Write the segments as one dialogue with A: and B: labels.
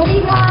A: วัสดีค่ะ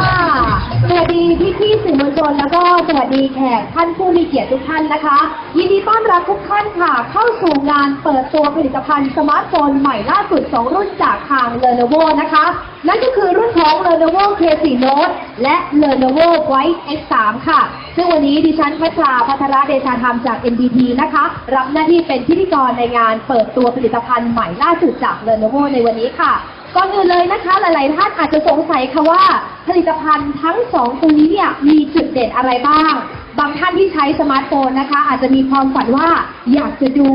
A: สวัสดีพี่พี่ๆสื่อมวลชนแล้วก็สวัสดีแขกท่านผู้มีเกียรติทุกท่านนะคะ ยินดีต้อนรับทุกท่านค่ะ เข้าสู่งานเปิดตัวผลิตภัณฑ์สมาร์ทโฟนใหม่ล่าสุด 2 รุ่นจากทาง Lenovo นะคะ นั่นก็คือรุ่นของ Lenovo K4 Note และ Lenovo White X3 ค่ะ ซึ่งวันนี้ดิฉันพัชราพัทรเดชาธรรมจาก NDT นะคะ รับหน้าที่เป็นพิธีกรในงานเปิดตัวผลิตภัณฑ์ใหม่ล่าสุดจาก Lenovo ในวันนี้ค่ะ ก่อนอื่นเลยนะคะ หลาย ๆ ท่านอาจจะสงสัยค่ะว่า ผลิตภัณฑ์ทั้งสองตัวนี้เนี่ยมีจุดเด่นอะไรบ้าง บางท่านที่ใช้สมาร์ทโฟนนะคะ อาจจะมีความฝันว่าอยากจะดู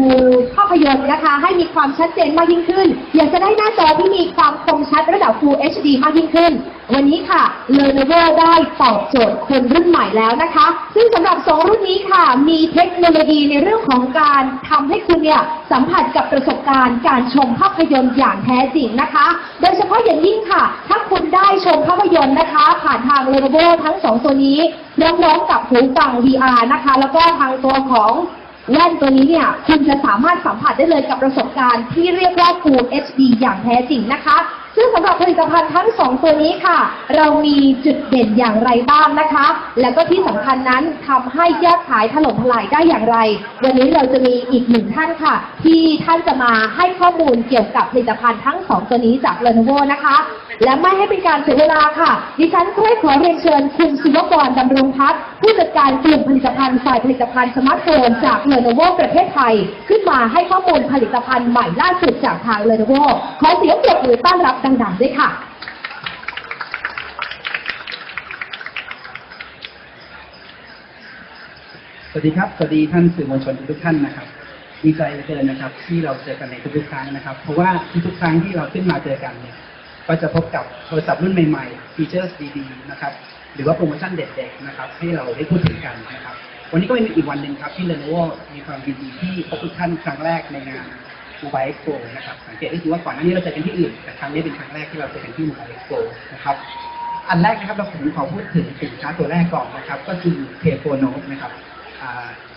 A: ภาพยนตร์นะคะ ให้มีความชัดเจนมากยิ่งขึ้น อยากจะได้หน้าจอที่มีความคมชัดระดับ Full HD มากยิ่งขึ้น วันนี้ค่ะ Lenovo ได้ตอบโจทย์คนรุ่นใหม่แล้วนะคะ ซึ่งสำหรับ 2 รุ่นนี้ค่ะ มีเทคโนโลยีในเรื่องของการทำให้คุณเนี่ยสัมผัสกับประสบการณ์ การชมภาพยนตร์อย่างแท้จริงนะคะ โดยเฉพาะอย่างยิ่งค่ะ ถ้าคุณได้ชมภาพยนตร์นะคะ ผ่านทาง Lenovo ทั้ง 2 ตัวนี้ พร้อมๆกับหูฟัง VR นะคะ แล้วก็ทางตัวของแว่นตัวนี้เนี่ยคุณจะสามารถสัมผัสได้เลยกับประสบการณ์ที่เรียกว่า Full HD อย่างแท้จริงนะคะ ซึ่งสำหรับผลิตภัณฑ์ทั้งสองตัวนี้ค่ะ เรามีจุดเด่นอย่างไรบ้างนะคะ แล้วก็ที่สำคัญนั้นทำให้ยอดขายถล่มทลายได้อย่างไร วันนี้เราจะมีอีกหนึ่งท่านค่ะ ที่ท่านจะมาให้ข้อมูลเกี่ยวกับผลิตภัณฑ์ทั้งสองตัวนี้จาก Lenovo นะคะ และไม่ให้เป็นการเสียเวลาค่ะ ดิฉันก็ได้ขอเรียนเชิญคุณศิวกรดำรงพัฒน์ผู้จัดการกลุ่มผลิตภัณฑ์ฝ่ายผลิตภัณฑ์สมาร์ทโฟนจาก Lenovo ประเทศไทย ขึ้นมาให้ข้อมูลผลิตภัณฑ์ใหม่ล่าสุดจากทาง Lenovo ขอเสียงปรบมือต้อนรับดังๆด้วยค่ะ
B: สวัสดีครับ สวัสดีท่านสื่อมวลชนทุกท่านนะครับ ดีใจเหลือเกินนะครับ ที่เราเจอกันในทุกๆครั้งนะครับ เพราะว่าทุกๆครั้งที่เราขึ้นมาเจอกันเนี่ย ก็จะพบกับโทรศัพท์รุ่นใหม่ๆฟีเจอร์ดีๆนะครับหรือว่าโปรโมชั่นเด็ดๆนะครับให้เราได้พูดถึงกันนะครับ วันนี้ก็เป็นอีกวันหนึ่งครับที่ Lenovo มีความยินดีที่พบทุกท่านครั้งแรกในงาน Mobile Expo นะครับสังเกตได้คือว่าก่อนหน้านี้เราเจอกันที่อื่นแต่ครั้งนี้เป็นครั้งแรกที่เราเจอกันที่ Mobile Expo นะครับอันแรกนะครับเราผมขอพูดถึงสินค้าตัวแรกก่อนนะครับ ก็คือเทโฟโนตนะครับ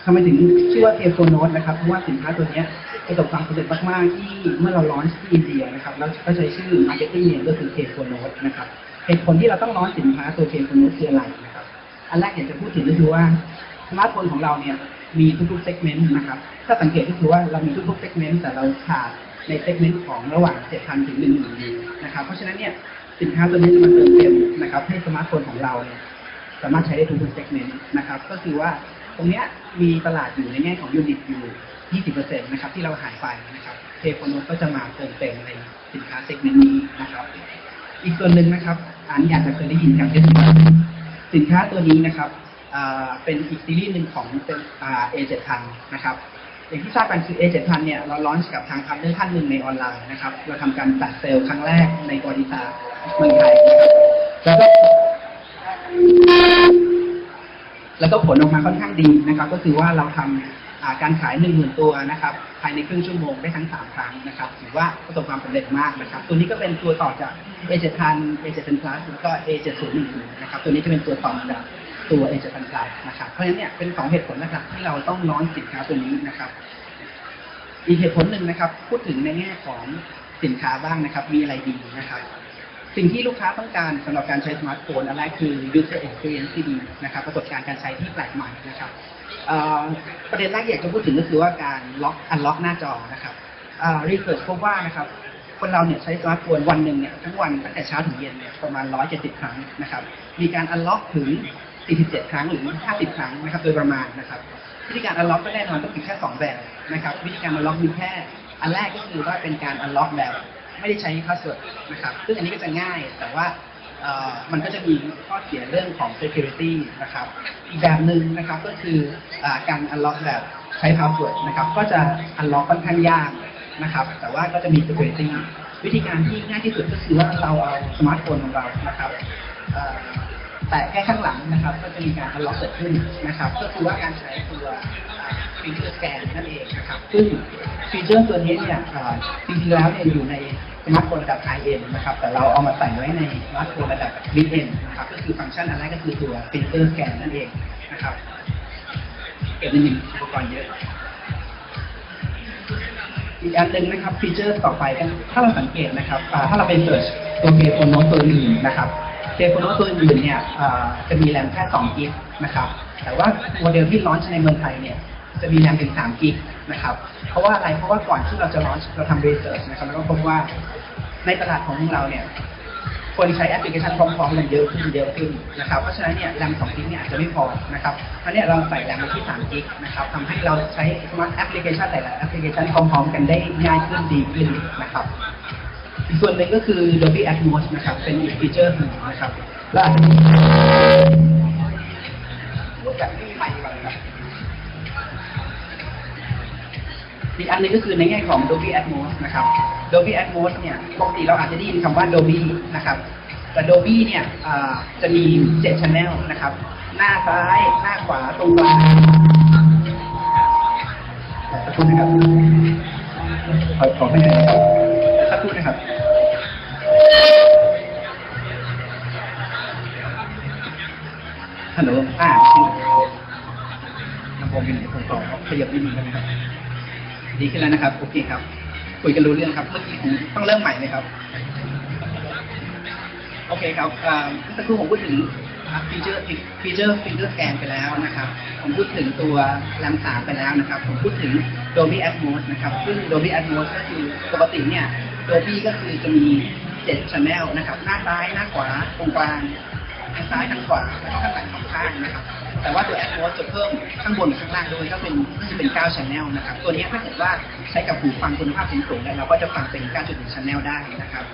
B: ทำไมถึงชื่อว่าเทโฟโนตนะครับ เพราะว่าสินค้าตัวนี้ประสบความสำเร็จมาก ๆ ที่เมื่อเราลอนที่อินเดียนะครับแล้วก็ใช้ชื่อ marketing name ก็คือเทโฟโนตนะครับเหตุผลที่เราต้องลอนสินค้าตัวเทโฟโนตคืออะไรนะครับ อันแรกอยากจะพูดถึงก็คือว่าสมาร์ทโฟนของเราเนี่ยมีทุกๆเซกเมนต์นะครับ ถ้าสังเกตก็คือว่าเรามีทุกๆเซกเมนต์แต่เราขาดในเซกเมนต์ของระหว่าง 7,000 ถึง 10,000นะครับ เพราะฉะนั้นเนี่ยสินค้าตัวนี้มันเติมเต็มนะครับ ให้สมาร์ทโฟนของเราเนี่ยสามารถใช้ได้ทุกๆเซกเมนต์นะครับ ก็คือว่า ตรงเนี้ยมีตลาดอยู่ในแง่ของยูนิตอยู่ 20%นะครับที่เราหายไปนะครับเทโฟโนก็จะมาเติมเต็มในสินค้าเซกเมนต์นี้นะครับ อีกส่วนหนึ่งนะครับอันนี้อาจจะเคยได้ยินกันก็คือว่าสินค้าตัวนี้นะครับเป็นอีกซีรีส์หนึ่งของเป็นอ่า A7000 นะครับอย่างที่ทราบกันคือ A7000 เนี่ยเราลอนช์กับทางพาร์ทเนอร์ท่านหนึ่งในออนไลน์นะครับ เราทำการจัดเซลล์ครั้งแรกในประวัติศาเมืองไทยนะครับแล้วก็ แล้วก็ผลออกมาค่อนข้างดีนะครับ ก็คือว่าเราทำอ่าการขายหนึ่งหมื่นตัวนะครับ ภายในครึ่งชั่วโมงได้ทั้งสามครั้งนะครับถือว่าประสบความสำเร็จมากนะครับ ตัวนี้ก็เป็นตัวต่อจาก A7 0 0 A 7 0 0 Plus แล้วก็ A7010 นะครับ ตัวนี้จะเป็นตัวต่อจากตัว A7 0 0 Plus นะครับ เพราะฉะนั้นเนี่ยเป็นสองเหตุผลหลักที่เราต้องน้อนสินค้าตัวนี้นะครับ อีกเหตุผลหนึ่งนะครับ พูดถึงในแง่ของสินค้าบ้างนะครับ มีอะไรดีนะครับ สิ่งที่ลูกค้าต้องการสำหรับการใช้สมาร์ทโฟนอันแรกคือ user experience ที่ดีนะครับประสบการณ์การใช้ที่แปลกใหม่นะครับเอ่อประเด็นแรกที่อยากจะพูดถึงก็คือว่าการล็อกอันล็อกหน้าจอนะครับรีเสิร์ชพบว่านะครับคนเราเนี่ยใช้สมาร์ทโฟนวันหนึ่งเนี่ยทั้งวันตั้งแต่เช้าถึงเย็นเนี่ยประมาณ 170 ครั้งนะครับมีการอันล็อกถึง 47 ครั้งหรือ 50 ครั้งนะครับโดยประมาณนะครับวิธีการอันล็อกก็แน่นอนต้องมีแค่สองแบบนะครับวิธีการอันล็อกมีแค่อันแรกก็คือว่าเป็นการอันล็อกแบบ ไม่ได้ใช้พาสวิร์ดนะครับ ซึ่งอันนี้ก็จะง่ายแต่ว่ามันก็จะมีข้อเสียเรื่องของ security นะครับ อีกแบบหนึ่งนะครับก็คืออการอันล็อกแบบใช้พาสเวิร์นะครับ ก็จะอันล็อกค่อนข้างยากนะครับ แต่ว่าก็จะมี security วิธีการที่ง่ายที่สุดก็คือว่าเราเอาสมาร์ทโฟนของเรานะครับแตะแค่ข้างหลังนะครับ ก็จะมีการอันล็อกเกิดขึ้นนะครับ ก็คือว่าการใช้ตัวฟีเจอร์สแกนนั่นเองนะครับ ซึ่งฟีเจอร์ตัวนี้เนี่ยจริงๆแล้วเนี่ยอยู่ใน สมาร์ทโฟนระดับ high end นะครับ แต่เราเอามาใส่ไว้ในสมาร์ทโฟนระดับ mid end นะครับ ก็คือฟังก์ชันอันแรกก็คือตัวฟีเจอร์สแกนนั่นเองนะครับเก็บในหนึ่งอุปกรณ์เยอะอีกอันหนึ่งนะครับฟีเจอร์ต่อไปกันถ้าเราสังเกตนะครับถ้าเราไปเสิร์ชตัวเกมโฟนโน้ตตัวอื่นนะครับเทเลโฟนตัวอื่นเนี่ยจะมีแรมแค่2กิกนะครับ แต่ว่าโมเดลที่ลอนช์ในเมืองไทยเนี่ยจะมีแรมถึง3กิก นะครับเพราะว่าอะไรเพราะว่าก่อนที่เราจะลอนเราทำรีเสิร์ชนะครับแล้วก็พบว่าในตลาดของเราเนี่ยคนใช้แอปพลิเคชันพร้อมๆกันเยอะขึ้นเยอะขึ้นนะครับ เพราะฉะนั้นเนี่ยแรม2กิกเนี่ยอาจจะไม่พอนะครับเพราะเนี่ยเราใส่แรมไปที่3กิกนะครับทำให้เราใช้สมาร์ทแอปพลิเคชันหลายๆแอปพลิเคชันพร้อมๆกันได้ง่ายขึ้นดีขึ้นนะครับอีกส่วนหนึ่งก็คือ Dolby Atmos นะครับ เป็นอีกฟีเจอร์หนึ่งนะครับและ อันนึงก็คือในแง่ของ Dolby Atmos นะครับ Dolby Atmos เนี่ยปกติเราอาจจะได้ยินคำว่า Dolby นะครับ แต่ Dolby เนี่ยจะมี7 channel นะครับ หน้าซ้ายหน้าขวาตรงกลางสักครู่นะครับขอขอไปหน่อยนะครับสักครู่นะครับฮัลโหลอ่าลำโพงเป็นผมต่อขยับนิดนึงได้ไหมครับ ดีขึ้นแล้วนะครับโอเคครับ คุยกันรู้เรื่องครับ เมื่อกี้ผมต้องเริ่มใหม่ไหมครับ โอเคครับเมื่อสักครู่ผมพูดถึงฟีเจอร์ฟีเจอร์ฟิงเกอร์สแกนไปแล้วนะครับ ผมพูดถึงตัวแรมสามไปแล้วนะครับ ผมพูดถึง Dolby Atmos นะครับ ซึ่ง Dolby Atmos ก็คือปกติเนี่ย Dolby ก็คือจะมี7 channel นะครับ หน้าซ้ายหน้าขวาตรงกลางทางซ้ายทางขวาแล้วก็ข้างหลังสองข้างนะครับ แต่ว่าตัว Atmos จะเพิ่มข้างบนกับข้างล่างด้วยก็เป็นก็จะเป็น9 channel นะครับตัวนี้ถ้าเกิดว่าใช้กับหูฟังคุณภาพสูงๆเนี่ยเราก็จะฟังเป็น9.1 channel ได้นะครับ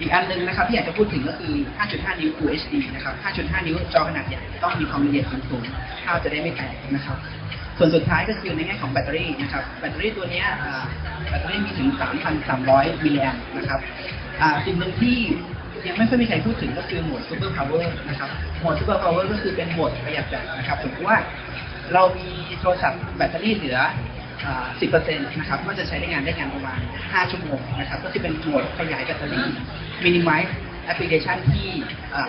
B: อีกอันหนึงนะครับที่อยากจะพูดถึงก็คือ 5.5 นิ้ว Full HD นะครับ 5.5 นิ้วจอขนาดใหญ่ต้องมีความละเอียดสูงๆภาพจะได้ไม่แตกนะครับ ส่วนสุดท้ายก็คือในแง่ของแบตเตอรี่นะครับ แบตเตอรี่ตัวเนี้ยแบตเตอรี่มีถึง 3,300 มิลลิแอมป์นะครับอ่าสิ่งหนึ่งที่ ยังไม่ค่อยมีใครพูดถึงก็คือโหมด Super Power นะครับโหมด Super Power ก็คือเป็นโหมดประหยัดแบตนะครับสมมติว่าเรามีโทรศัพท์แบตเตอรี่เหลือ 10%นะครับ ก็จะใช้ในงานได้งานประมาณ 5 ชั่วโมงนะครับ ก็จะเป็นโหมดขยายแบตเตอรี่ minimize แอปพลิเคชันที่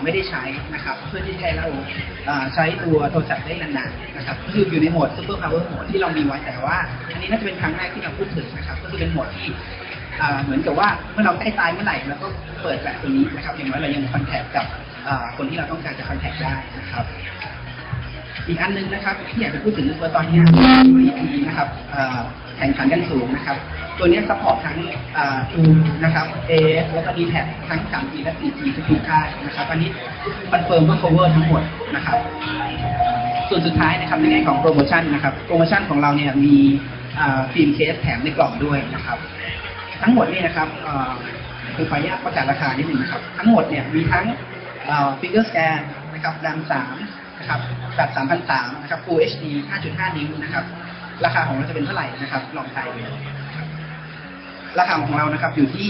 B: ไม่ได้ใช้นะครับ เพื่อที่ให้เราใช้ตัวโทรศัพท์ได้นานๆนะครับก็คืออยู่ในโหมด super power โหมดที่เรามีไว้แต่ว่า อันนี้น่าจะเป็นครั้งแรกที่เราพูดถึงนะครับ ก็คือเป็นโหมดที่ เหมือนกับว่าเมื่อเราใกล้ตายเมื่อไหร่เราก็เปิดแบบตัวนี้นะครับ อย่างน้อยเรายังคอนแทคกับคนที่เราต้องการจะคอนแทคได้นะครับ อีกอันหนึงนะครับ ที่อยากจะพูดถึงคือว่าตอนนี้ VP นะครับแข่งขันกันสูงนะครับ ตัวนี้ซัพพอร์ตทั้งทูนะครับ AS แล้วก็ d t แททั้ง 3G และ 4G ทุกๆค่ายนะครับ อันนี้คอนเฟิร์มเพื่อ cover ทั้งหมดนะครับ ส่วนสุดท้ายนะครับในแง่ของโปรโมชั่นนะครับ โปรโมชั่นของเราเนี่ยมีฟิล์มเคสแถมในกล่องด้วยนะครับ ทั้งหมดนี่นะครับคือขออนุญาตประกาศราคานิดหนึ่งนะครับ ทั้งหมดเนี่ยมีทั้งฟิงเกอร์สแกนนะครับแรมสามนะครับแบบสามพันสามนะครับ Full HD 5.5 นิ้วนะครับ ราคาของเราจะเป็นเท่าไหร่นะครับ ลองทายดูราคาของเรานะครับอยู่ที่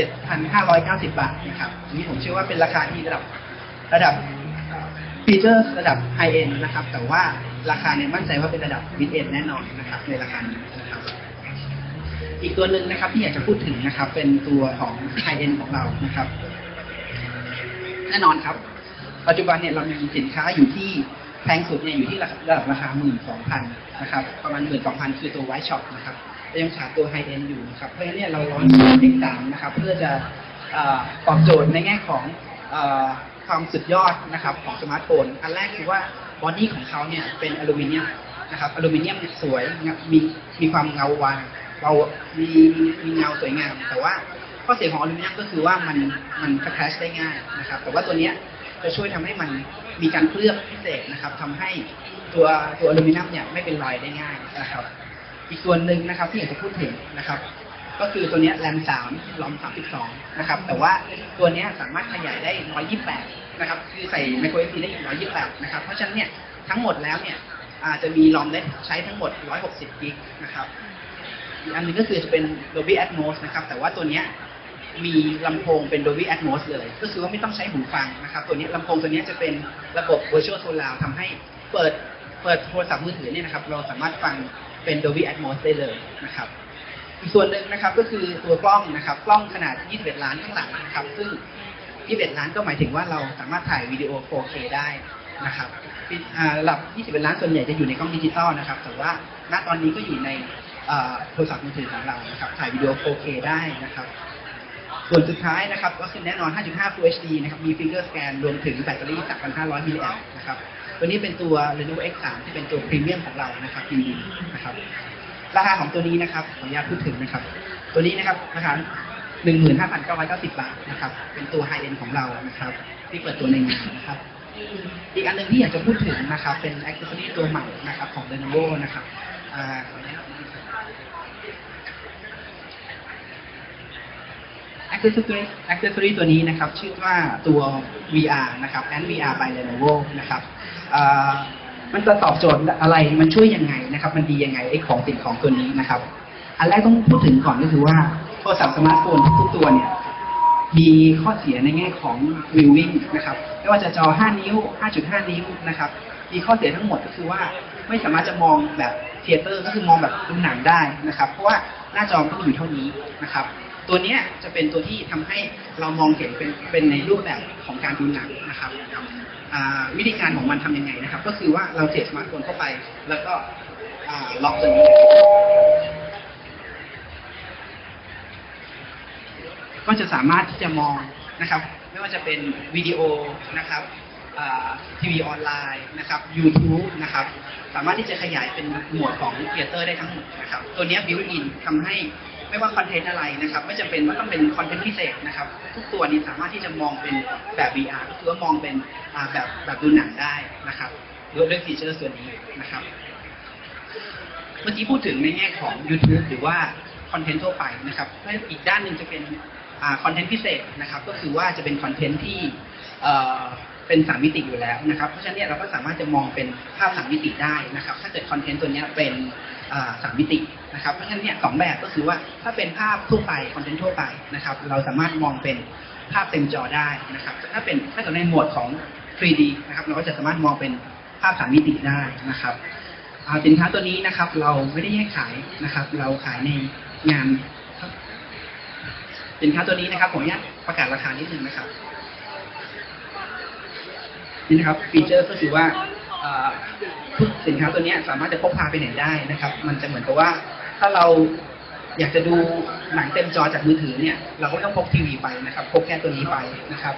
B: 7,590 บาทนะครับนนี้ผมเชื่อว่าเป็นราคาที่ระดับระดับฟีเจอร์ระดับไฮเอ็นนะครับ แต่ว่าราคาเนี่ยมั่นใจว่าเป็นระดับมิดเอ็นแน่นอนนะครับ ในราคานี้นะครับ อีกตัวหนึ่งนะครับที่อยากจะพูดถึงนะครับ เป็นตัวของไฮเอ็นของเรานะครับ แน่นอนครับ ปัจจุบันเนี่ยเรามีสินค้าอยู่ที่แพงสุดเนี่ยอยู่ที่ระดับราคาหมื่นสองพันนะครับ ประมาณหมื่นสองพันคือตัวไวช็อปนะครับแต่ยังขาดตัวไฮเอ็นอยู่นะครับ เพราะฉะนั้นเนี่ยเราร้อนเลขสามนะครับ เพื่อจะตอบโจทย์ในแง่ของอความสุดยอดนะครับของสมาร์ทโฟน อันแรกคือว่าบอดี้ของเขาเนี่ยเป็นอลูมิเนียมนะครับ อลูมิเนียมสวย มีมีความเงาวาง เรามีมีเงาสวยงาม แต่ว่าข้อเสียของอลูมิเนียมก็คือว่ามันมันคราชได้ง่ายนะครับ แต่ว่าตัวเนี้ยจะช่วยทำให้มันมีการเคลือบพิเศษนะครับทำให้ตัวตัวอลูมิเนียมเนี่ยไม่เป็นรอยได้ง่ายนะครับ อีกส่วนหนึ่งนะครับที่อยากจะพูดถึงนะครับ ก็คือตัวเนี้ยแรมสามลอมสามสิบสองนะครับ แต่ว่าตัวเนี้ยสามารถขยายได้ร้อยยี่แปดนะครับ คือใส่ไมโครเอสดีได้อีกร้อยยี่แปดนะครับ เพราะฉะนั้นเนี่ยทั้งหมดแล้วเนี่ยอาจจะมีลอมได้ใช้ทั้งหมดร้อยหกสิบกิกนะครับ อีกอันหนึ่งก็คือจะเป็น Dolby Atmos นะครับ แต่ว่าตัวเนี้ยมีลำโพงเป็น Dolby Atmos เลย ก็คือว่าไม่ต้องใช้หูฟังนะครับ ตัวนี้ลำโพงตัวนี้จะเป็นระบบ Virtual Surround ทำให้เปิดเปิดโทรศัพท์มือถือเนี่ยนะครับ เราสามารถฟังเป็น Dolby Atmos ได้เลยนะครับ อีกส่วนหนึ่งนะครับก็คือตัวกล้องนะครับ กล้องขนาด 21 ล้านข้างหลังนะครับ ซึ่ง 21 ล้านก็หมายถึงว่าเราสามารถถ่ายวิดีโอ 4K ได้นะครับอ่าระดับ 21 ล้านส่วนใหญ่จะอยู่ในกล้องดิจิตอลนะครับ แต่ว่าณตอนนี้ก็อยู่ใน โทรศัพท์มือถือของเรานะครับถ่ายวิดีโอ 4K ได้นะครับ ส่วนสุดท้ายนะครับก็คือแน่นอน 5.5 Full HD นะครับมี Finger Scan รวมถึงแบตเตอรี่ 3,500 มิลลิแอมป์นะครับตัวนี้เป็นตัว Lenovo X3 ที่เป็นตัวพรีเมียมของเรานะครับจริงๆนะครับราคาของตัวนี้นะครับขออนุญาตพูดถึงนะครับ ตัวนี้นะครับราคา15,990 บาทนะครับ เป็นตัวไฮเอ็นของเรานะครับ ที่เปิดตัวในงานนะครับ อีกอันหนึ่งที่อยากจะพูดถึงนะครับ เป็นอ c เซสซอรีตัวใหม่นะครับ ของ Lenovo นะครับอ่าขออนุญาตนะครับ accessory accessory ตัวนี้นะครับ ชื่อว่าตัว VR นะครับ and VR by Lenovo นะครับมันจะตอบโจทย์อะไรมันช่วยยังไงนะครับ มันดียังไงไอ้ของสิ่งของตัวนี้นะครับ อันแรกต้องพูดถึงก่อนก็คือว่าโทรศัพท์สมาร์ทโฟนทุกตัวเนี่ยมีข้อเสียในแง่ของ viewing นะครับ ไม่ว่าจะจอ 5 นิ้ว 5.5 นิ้วนะครับ มีข้อเสียทั้งหมดก็คือว่าไม่สามารถจะมองแบบเทเตอร์ก็คือมองแบบดูหนังได้นะครับ เพราะว่าหน้าจอมันต้องอยู่เท่านี้นะครับ ตัวนี้จะเป็นตัวที่ทำให้เรามองเห็นเป็นเป็นในรูปแบบของการดูหนังนะครับวิธีการของมันทำยังไงนะครับ ก็คือว่าเราเสียสมาร์ทโฟนเข้าไป แล้วก็ล็อกตัวนี้ก็จะสามารถที่จะมองนะครับ ไม่ว่าจะเป็นวิดีโอนะครับทีวีออนไลน์นะครับ YouTube นะครับ สามารถที่จะขยายเป็นหมวดของเ h ียเตอร์ได้ทั้งหมดนะครับ ตัวนี้บิวอินทำให้ ไม่ว่าคอนเทนต์อะไรนะครับไม่จำเป็นว่าต้องเป็นคอนเทนต์พิเศษนะครับ ทุกตัวนี้สามารถที่จะมองเป็นแบบ VR ก็คือว่ามองเป็นแบบแบบดูหนังได้นะครับด้วยด้วยฟีเจอร์ส่วนนี้นะครับ เมื่อกี้พูดถึงในแง่ของ YouTube หรือว่าคอนเทนต์ทั่วไปนะครับและอีกด้านหนึ่งจะเป็นคอนเทนต์พิเศษนะครับ ก็คือว่าจะเป็นคอนเทนต์ที่เป็นสามมิติอยู่แล้วนะครับ เพราะฉะนั้นเนี่ยเราก็สามารถจะมองเป็นภาพสามมิติได้นะครับ ถ้าเกิดคอนเทนต์ตัวนี้เป็น สามมิตินะครับเพราะฉะนั้นเนี่ยสองแบบก็คือว่าถ้าเป็นภาพทั่วไปคอนเทนต์ทั่วไปนะครับ เราสามารถมองเป็นภาพเต็มจอได้นะครับ ถ้าเป็นถ้าเกิดในหมวดของ 3D นะครับ เราก็จะสามารถมองเป็นภาพสามมิติได้นะครับสินค้าตัวนี้นะครับ เราไม่ได้แยกขายนะครับ เราขายในงานสินค้าตัวนี้นะครับผมอนุญาตประกาศราคานิดนึงนะครับนี่นะครับ ฟีเจอร์ก็คือว่า สินค้าตัวนี้สามารถจะพกพาไปไหนได้นะครับ มันจะเหมือนกับว่า ถ้าเราอยากจะดูหนังเต็มจอจากมือถือเนี่ย เราก็ต้องพกทีวีไปนะครับพกแค่ตัวนี้ไปนะครับ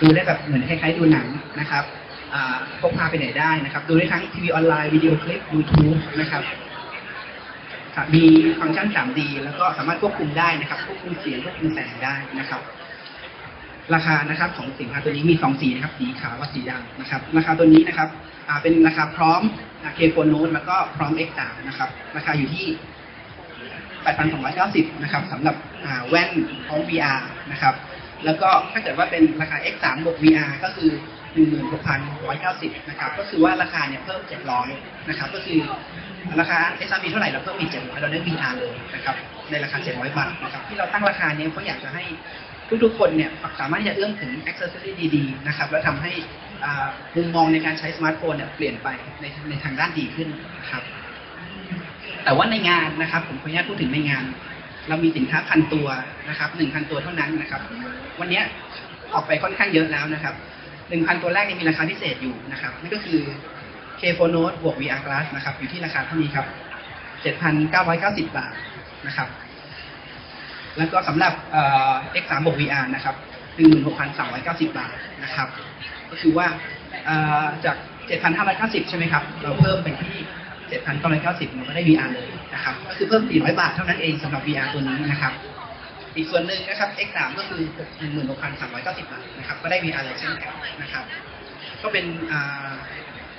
B: ดูได้แบบเหมือนคล้ายๆดูหนังนะครับพกพาไปไหนได้นะครับ ดูได้ทั้งทีวีออนไลน์วิดีโอคลิป YouTube นะครับมีฟังก์ชัน 3D แล้วก็สามารถควบคุมได้นะครับควบคุมเสียงควบคุมแสงได้นะครับ ราคานะครับของสินค้าตัวนี้มีสองสีนะครับ สีขาวกับสีดำนะครับ ราคาตัวนี้นะครับ เป็นราคาพร้อมเคโฟนโนตแล้วก็พร้อม X3 นะครับ ราคาอยู่ที่ 8,290 นะครับสำหรับแว่นพร้อม VR นะครับ แล้วก็ถ้าเกิดว่าเป็นราคา X3 บวก VR ก็คือ 16,190 นะครับ ก็คือว่าราคาเนี่ยเพิ่ม 700 นะครับ ก็คือราคา XRP เท่าไหร่เราเพิ่มอีก700เราได้ VR เลยนะครับ ในราคา 700 บาทนะครับ ที่เราตั้งราคาเนี้เพราะอยากจะให้ทุกๆคนเนี่ยสามารถที่จะเอื้อมถึง accessory ดีๆ นะครับ แล้วทำให้ มุมมองในการใช้สมาร์ทโฟนเนี่ยเปลี่ยนไปในในทางด้านดีขึ้นนะครับ แต่ว่าในงานนะครับ ผมขออนุญาตพูดถึงในงาน เรามีสินค้าพันตัวนะครับหนึ่งพันตัวเท่านั้นนะครับ วันนี้ออกไปค่อนข้างเยอะแล้วนะครับหนึ่งพันตัวแรกนี่มีราคาพิเศษอยู่นะครับนั่นก็คือ K p h o n o t e บวก VR Glass นะครับ อยู่ที่ราคาเท่านี้ครับ7,990บบาทนะครับ แล้วก็สำหรับ X3 บวก VR นะครับ16,390บาทนะครับ ก็คือว่าเอ่อจาก 7,590 ใช่ไหมครับ เราเพิ่มไปที่ 7,990เราก็ได้ VR เลยนะครับ ก็คือเพิ่ม 400 บาทเท่านั้นเองสำหรับ VR ตัวนี้นะครับ อีกส่วนหนึ่งนะครับ X3 ก็คือ 16,390 บาทนะครับ ก็ได้ VR เลยเช่นกันนะครับ ก็เป็น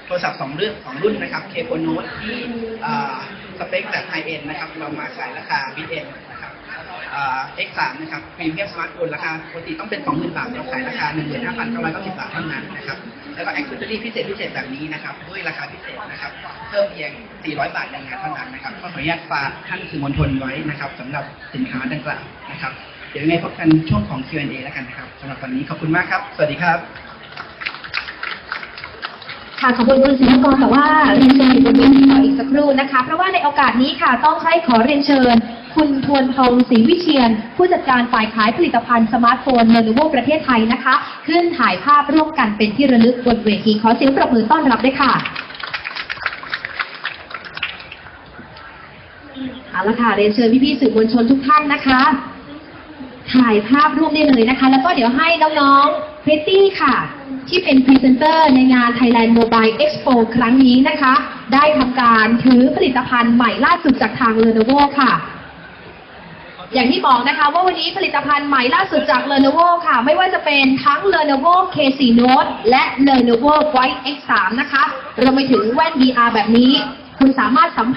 B: โทรศัพท์สองเรื่องสองรุ่นนะครับ k p o Note ที่สเปคแบบไฮเอ็นนะครับ เรามาขายราคาบิตเอ็นนะครับ เอ่า X3 นะครับพรีเมียมสมาร์ทโฟนราคาปกติต้องเป็น 20,000 บาทเราขายราคา 15,990 บาทเท่านั้นนะครับแล้วก็ accessory พิเศษพิเศษแบบนี้นะครับด้วยราคาพิเศษนะครับเพิ่มเพียง 400 บาทในงานเท่านั้นนะครับก็ขออนุญาตฝากท่านสื่อมวลชนไว้นะครับสำหรับสินค้าดังกล่าวนะครับเดี๋ยวยังไงพบกันช่วงของ Q&A แล้วกันนะครับสำหรับวันนี้ขอบคุณมากครับ สวัสดีครับ
A: ค่ะขอบคุณคุณศิลปกรแต่ว่าเรียนเชิญอยู่บนเวทีต่ออีกสักครู่นะคะ เพราะว่าในโอกาสนี้ค่ะต้องใช้ขอเรียนเชิญ คุณทวนทองศรีวิเชียน ผู้จัดการฝ่ายขายผลิตภัณฑ์สมาร์ทโฟนเ e นโวประเทศไทยนะคะ ขึ้นถ่ายภาพร่วมกันเป็นที่ระลึกบนเวทีขอเสียงปรบมือต้อนรับด้วยค่ะเอาละค่ะเรียนเชิญพี่ๆสื่อมวลชนทุกท่านนะคะ ถ่ายภาพร่วมได้เลยนะคะ แล้วก็เดี๋ยวให้น้องๆพริตตี้ค่ะ ที่เป็นพรีเซนเตอร์ในงาน Thailand Mobile Expo ครั้งนี้นะคะ ได้ทำการถือผลิตภัณฑ์ใหม่ล่าสุดจากทาง Lenovo ค่ะ อย่างที่บอกนะคะว่าวันนี้ผลิตภัณฑ์ใหม่ล่าสุดจาก Lenovo ค่ะ ไม่ว่าจะเป็นทั้ง Lenovo K4 Note และ Lenovo White X3 นะคะรวมไปถึงแว่น VR แบบนี้ คุณสามารถสัมผัส